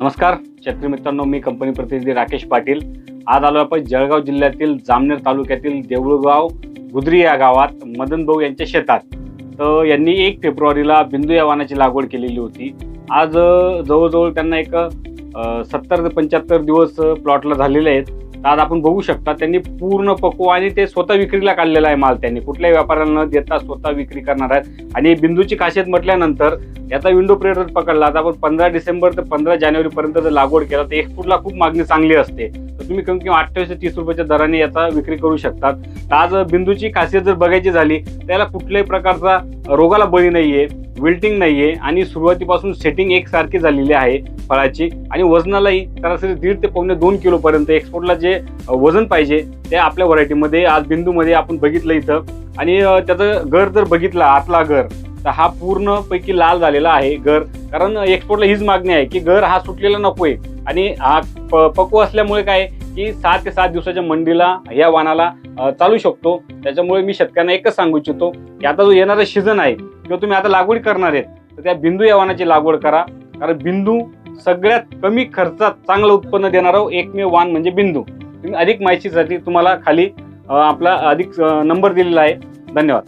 नमस्कार शेतकरी मित्रांनो मी कंपनी प्रतिनिधी राकेश पाटील. आज आलो आपण जळगाव जिल्ह्यातील जामनेर तालुक्यातील देऊळगाव गुदरी या गावात मदन भाऊ यांच्या शेतात. तर यांनी एक फेब्रुवारीला बिंदू या वाहनाची लागवड केलेली होती. आज जवळजवळ त्यांना एक सत्तर ते पंच्याहत्तर दिवस प्लॉटला झालेले आहेत. तर आज आपण बघू शकता त्यांनी पूर्ण पक्व आणि ते स्वतः विक्रीला काढलेला आहे माल त्यांनी. कुठल्याही व्यापाऱ्यांना न देता स्वतः विक्री करणार आहेत. आणि बिंदूची खासियत म्हटल्यानंतर याचा विंडो पिरियड पकडला तर आपण पंधरा डिसेंबर ते पंधरा जानेवारीपर्यंत जर लागवड केला तर एक्सपोर्टला खूप मागणी चांगली असते. तर तुम्ही कमी किंवा अठ्ठावीस ते तीस रुपयाच्या दराने याचा विक्री करू शकतात. तर आज बिंदूची खासियत जर बघायची झाली त्याला कुठल्याही प्रकारचा रोगाला बळी नाही आहे विल्टिंग नाही आहे आणि सुरुवातीपासून सेटिंग एकसारखी झालेली आहे फळाची. आणि वजनालाही सरासरी दीड ते पावणे दोन किलोपर्यंत एक्सपोर्टला जे वजन पाहिजे ते आपल्या व्हरायटीमध्ये आज बिंदूमध्ये आपण बघितलं इथं. आणि त्याचं घर जर बघितला आतला घर तर हा पूर्णपैकी लाल झालेला आहे घर. कारण एक्सपोर्टला हीच मागणी आहे की घर हा सुटलेला नकोय. आणि हा प- पक्व असल्यामुळे काय आहे की सात ते सात दिवसाच्या मंडीला या वाहनाला चालू शकतो. त्याच्यामुळे मी शेतकऱ्यांना एकच सांगू इच्छितो की आता जो येणारा सीझन आहे किंवा तुम्ही आता लागवड करणार आहेत तर त्या बिंदू या वाणाची लागवड करा. कारण बिंदू सगळ्यात कमी खर्चात चांगलं उत्पन्न देणारं हो एकमेव वाण म्हणजे बिंदू. तुम्ही अधिक माहितीसाठी तुम्हाला खाली आपला अधिक नंबर दिलेला आहे. धन्यवाद.